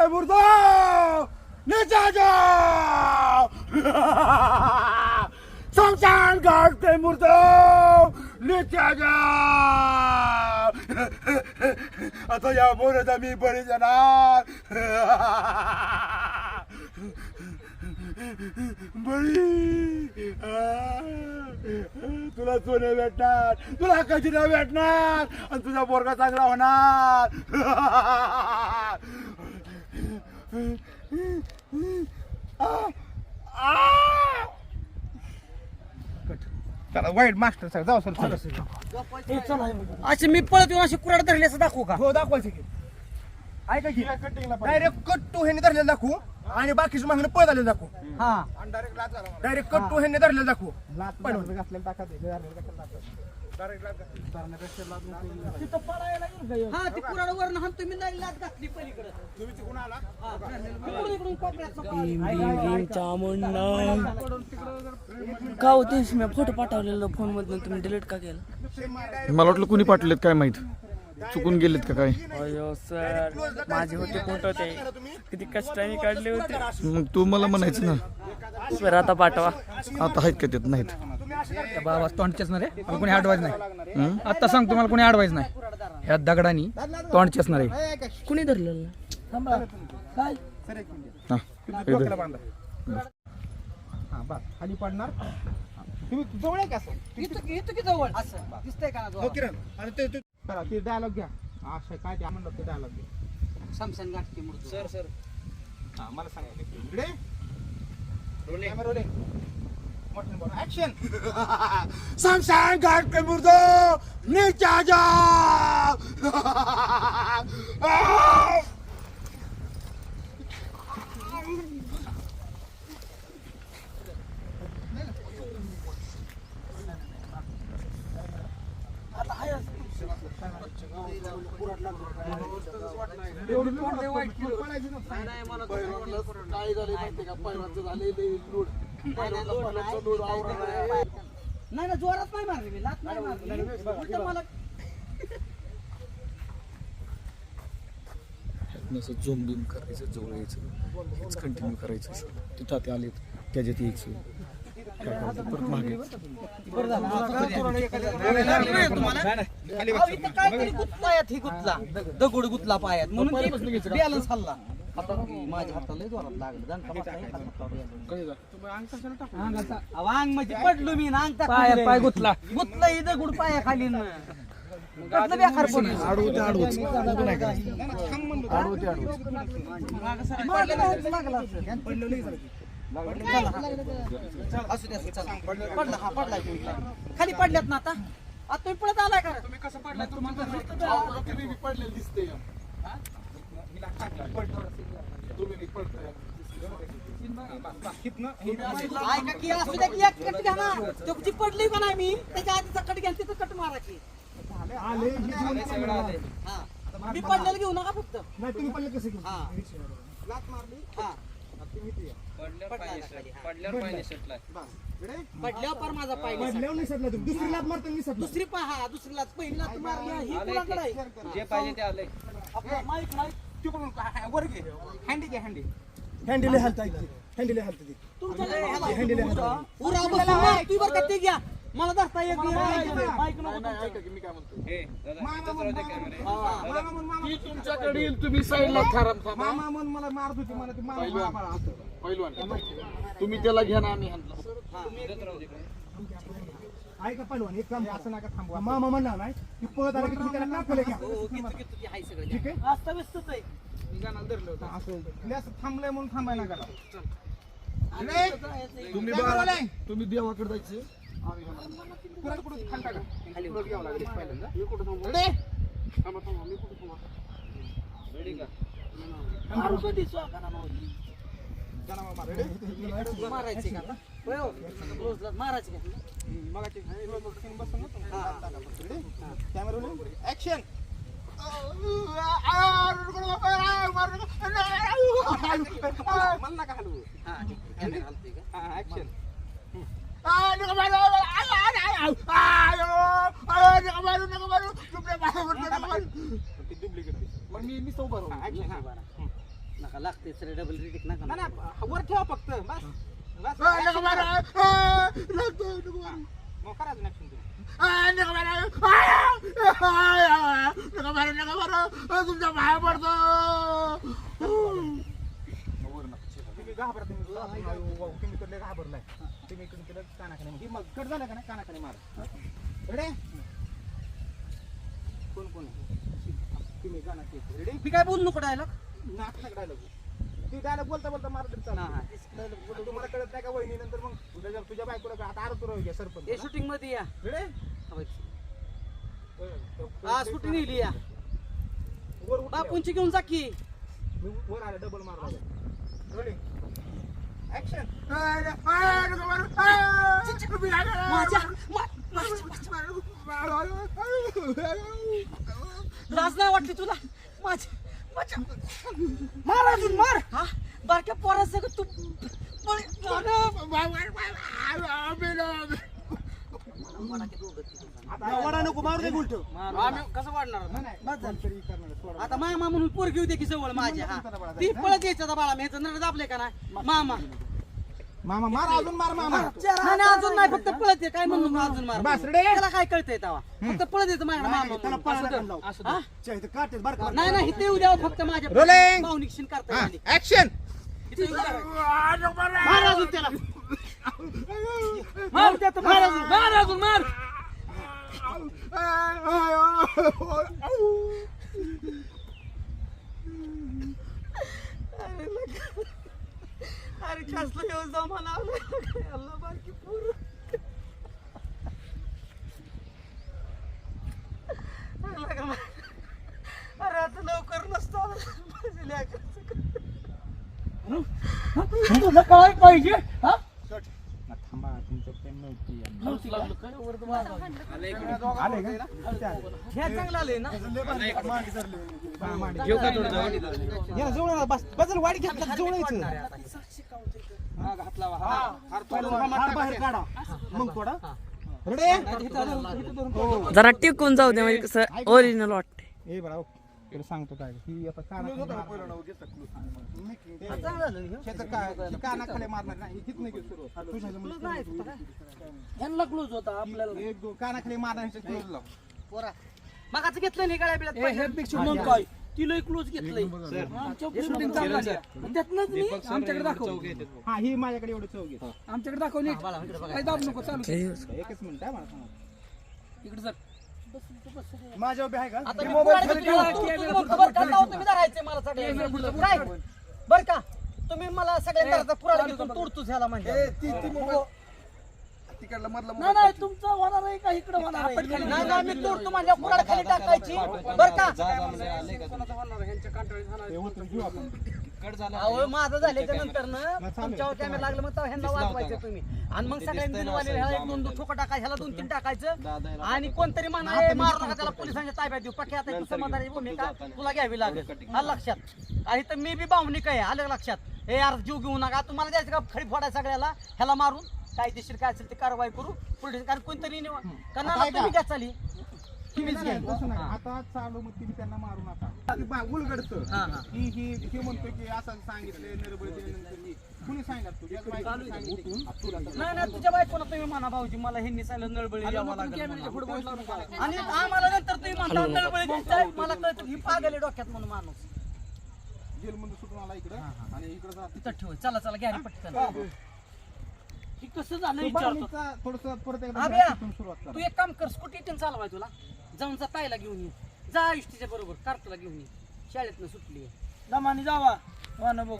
गए मुर्दो नीचे आ जाओ शमशान घाट के मुर्दो नीचे आ जाओ आता या बोलत मी बळी जाणार बळी तुला सोने भेटणार। तुला खजिना भेटणार? आणि तुझा पोरगा चांगला होणार। चला वाईट मास्टर साहेब जाऊ सर चला. असे मी पळत येऊन अशी कुराड धरली असं दाखवू का? हो दाखवायचं की. ऐका की. डायरेक्ट कट टू ह्याने धरलेलं दाखवू आणि बाकीच्या मागणं पळ झालेलं दाखवू. हा. डायरेक्ट कट टू ह्याने धरलेलं दाखवू. पण हा ती कुराड वर हाणतो मी नाही लात घातली पलीकडे. तुम्ही तिकडून आला इकडून कोपऱ्यात का होते मी फोटो पाठवलेला फोन मधून तुम्ही डिलीट का केलं? मला वाटलं कुणी पाठवलेत काय माहीत? चुकून गेलेत का काय? अयो सर माझे होते फोटो ते. किती कष्टाने काढले होते. मग तू मला म्हणायचं ना? सर आता पाठवा. आता आहेत का त्यात? नाहीत. बाबा तोंड चेसणार आहे मला कोणी अडवायच नाही. आता सांग तुम्हाला कोणी अडवायच नाही. ह्या दगडानी तोंड चेसणार आहे कुणी धरलेलं काय? हा, धर. खाली पडणार. तुम्ही जवळ आहे का असं? इथं इथं की जवळ? असं. दिसतंय का ना हो जवळ? किरण. आणि ते ते- चला ते डायलॉग घ्या. असं काय ते म्हणलं ते डायलॉग घ्या. की मूर्ती सर सर. हा मला सांगा. इकडे. कॅमेरा रोलिंग मोठं बोला ऍक्शन शमशान घाट के? मुर्दो नीचे आ जाओ नाही ना जोरात नाही मारली मी. लात नाही मारली. उलटं मला झोम बिम करायचं जवळ यायचं. हेच कंटिन्यू करायचं. तिथं ते आलेत त्याच्यात यायचं. काय करायचं? परत मागे. ही दगड. गुतला पायात. म्हणून बॅलन्स हल्ला. आता माझ्या हाताला जोरात लागलं. दणका बसला, एका हातावर गेला. अहो, अंग म्हणजे पडलो मी ना. पायात पाय गुतला. गुतला ही दगड पाया खाली कसलं बेकार मागं लागला. असू दे, असू दे, चला. पडला हा पडला खाली पडल्यात ना आता. आता तुम्ही पळत आलाय का? तुम्ही कसं पडलाय? ऐका की असू द्या की एक कट घ्या ना. तो जी पडली का नाही मी त्याच्या आधीचा कट घ्या तिथं कट मारायची हा मी पडलेलं घेऊ नका फक्त. नाही तुम्ही पडले कसं घेऊ हा. लात मारली. हा. पडल्यावर माझा पाय. पडल्यावर निसटला तुम्ही दुसरी लात मारता निसटला दुसरी पा हा दुसरी लाच पहिली लाच मारली ही कुणाकडे आहे? जे पाहिजे ते आलंय. Mic mic. तिकडून हा, वर घे. हँडी घे हँडी हँडीले हलता हँडीले हलता ती. तुमच्याकडे हँडीले हलता उरा बसून मार, तू बरं का ते घ्या. मला धरता येत नाही. माईक नको तुमच्याकडे. तुमच्याकडे येईल तुम्ही साईडला थारा मामा मन मला मारत होती मला ती मामा मामा असं. तुम्ही त्याला घ्या ना आम्ही हाणला ऐका पहिलवान एक काम असं नका थांबवा मामा म्हणणार नाही की पळत आला की तुम्ही त्याला कापले घ्या? हो, घेतो, घेतो, घे, हाय सगळं. ठीक आहे? अस्ताव्यस्तच आहे. हा, असं. तुम्ही असं थांबलंय म्हणून थांबायला नका तुम्ही बघा तुम्ही देवाकडे जायचं? कुणाला कुठं खाली टाका. कुठं घ्यावं लागेल पहिल्यांदा. मारू. जरा मामा, ready? मारायचे का? हो. मारायचे का मगाची scene बसून ना तुम्ही. टाका फक्त. Ready? Camera rolling. Action. मला नका. हा? हा. ती duplicate दिसते. मग मी मी सोबत राहू. Action. नका लागते सर डबल रिटिक नका नाही नाही, वर ठेवा फक्त बस बस. नको मारू. लागतो, नको मारू. मग करायचं नाही तुम्ही. आ, नको मारू. आ, आ, आ, नको मारू, नको मारू. आ, तुमच्या पाया पडतो. तुम्ही घाबरा तुम्ही तुम्ही इकडले घाबरलाय. तुम्ही इकडून तिला कानाखाने ही मग कट झालं का नाही? कानाखाने मार. रेडे कोण कोण? आहे? तुम्ही गाणं रेडी मी काय बोलू नको डायलॉग नाक डायलॉग ती डायलॉग बोलता बोलता मार चालतं. तुम्हाला कळत नाही का. वहिनी नंतर मग तुझ्या तुझ्या बायकोला का आता आरोप घ्या हे सरपंच शूटिंगमध्ये. या रेडी हा शूटिंग नेली या. वर उठ बापूंची घेऊन जा की. मी वर आलं डबल मारला. Ready action. माझ्या लाज नाही वाटली तुला? माझ्या मार अजून मार. हा? बारक्या पोरा सगळं तू. वडा नको मारू दे उलट कसं वाढणार आता? बस झालं. तरी करणार सोडा. आता मामा म्हणून पोरगी होते की जवळ माझ्या हा. ती पळत यायचं बाळा मी दाबले का नाही? मामा. मामा मार अजून मार मामा. नाही नाही, अजून नाही फक्त पळत काय म्हणू नका अजून मार बस, ready? त्याला काय कळतंय तेव्हा? फक्त पळत येतं माझ्या मामा म्हणून. नाही नाही इथे येऊ द्यावं फक्त माझ्या Rolling. भावनिक करता ऍक्शन. मार अजून त्याला. मार. त्यात मार अजून. मार अजून मार. कसलं जाऊ मला अल्ला बारकी पोरं. अरे आता लवकर नसतो आलं. माझ्या लेकराचं काय. तुला काय पाहिजे हा थांबा तुमचं प्रेम नव्हती आले हे जवळ बस बदल वाडी घ्या जवळ हा, घातला वा. हा. हार तो हात बाहेर काढा. मग थोडा रेडी? जरा टिकून जाऊ दे म्हणजे कसं ओरिजिनल वाटते बरा इकडे सांगतो काय. ही आता कानाखाली हे? मारणार नाही हित नाही सुरू क्लोज आपल्याला. एक दोन कानाखाली मारणार क्लोज लाव. पोरा. मगाचं घेतलं नाही गळ्या मग काय? तिला क्लोज घेतलंय. शूटिंग त्यातनंच मी आमच्याकडे दाखव हा ही माझ्याकडे एवढं चौघ आहे. आमच्याकडे दाखव नीट. दाब नको चालू एकच मिनिट आहे मला सांगा. इकडे जर माझ्या उभे आहे का? आता मी बर का? तुम्ही मला सगळ्यांना पुराण घेऊन तोडतोच ह्याला म्हणजे तिकडला मधला नाही नाही तुमचं होणार का इकडे होणार? नाही नाही मी तोडतो माझ्या पुराण खाली टाकायची. बर का? हे अहो माझं झाल्याच्यानंतर तुमच्यावर कॅमेरा लागलं मग ह्यांना वाजवायचं तुम्ही. आणि मग सगळ्यांनी ह्याला एक दोन दोन ठोकं टाकायचं ह्याला दोन तीन टाकायचं. आणि कोणतरी म्हणा "ए, मारू नका त्याला पोलिसांच्या ताब्यात देऊ. पक्की आता तू समाधानी भूमिका तुला घ्यावी लागेल. आलं लक्षात. आणि तर मी बी भावनिक आहे? आलं लक्षात. हे यार जीव घेऊ नका. तुम्हाला द्यायचं का? खडी फोडाय सगळ्याला. ह्याला मारून. कायदेशीर काय असेल ते कारवाई करू पोलीस कारण कोणतरी कारण आता आता ऐका. तुम्ही घ्या चाली. तुम्हीच घ्या. तसं नाही. आता चालू मग तुम्ही त्यांना मारू नका. ती बा- उलगडतं. हा, हा. ही ही ही म्हणतो की असं सांगितलं निर्बळ दिल्यानंतर ही कुणी तुझ्या बायकोने सांगितलं. आ, तुला तर- नाही नाही तुझ्या बायकोला तुम्ही म्हणा भाऊजी मला ह्यांनी सांगितलं नळबळी यावं लागेल म्हणा. आणि आम्हाला नंतर तुम्ही म्हणता नळबळी द्यायचंय मला कळतं ही पागल आहे डोक्यात म्हणून माणूस. जेलमधून सुटून आला इकडं. आणि इकडं तिथं ठेव. चला चला घ्या रे पटकन. ही कसं झालं विचारतो? थोडंसं परत एकदा अभ्या, तिथून सुरुवात करा तू एक काम कर स्कूटी टेन चालवाय तुला. जाऊन जा ताईला घेऊन ये. जा इष्टीच्या बरोबर कार्तला घेऊन ये. शाळेतनं सुटली दमानी जावा. वाहन बघू.